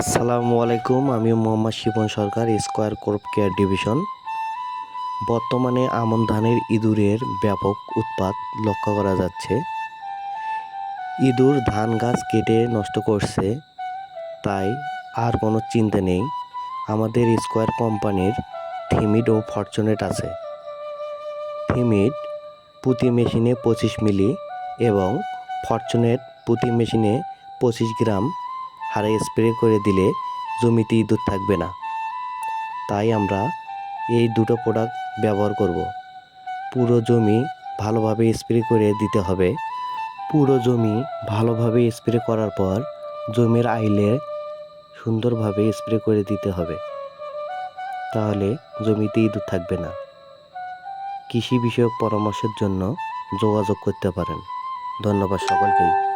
আসসালামু আলাইকুম, আমি Mohammad Shibon Sarkar square crop care division বর্তমানে আমন ধানের ইঁদুরের ব্যাপক উৎপাত লক্ষ্য করা যাচ্ছে। ইঁদুর ধান গাছ কেটে নষ্ট করছে, তাই আর কোনো চিন্তা নেই। আমাদের স্কোয়ার কোম্পানির থিমিড ও ফরচুনেট আছে। থিমিড প্রতি মেশিনে পঁচিশ মিলি এবং ফরচুনেট প্রতি মেশিনে পঁচিশ গ্রাম হারে স্প্রে করে দিলে জমিতে ইঁদুর থাকবে না। তাই আমরা এই দুটো প্রোডাক্ট ব্যবহার করব। পুরো জমি ভালোভাবে স্প্রে করে দিতে হবে। পুরো জমি ভালোভাবে স্প্রে করার পর জমির আইলে সুন্দরভাবে স্প্রে করে দিতে হবে। তাহলে জমিতে ইঁদুর থাকবে না। কৃষি বিষয়ক পরামর্শের জন্য যোগাযোগ করতে পারেন। ধন্যবাদ সকলকেই।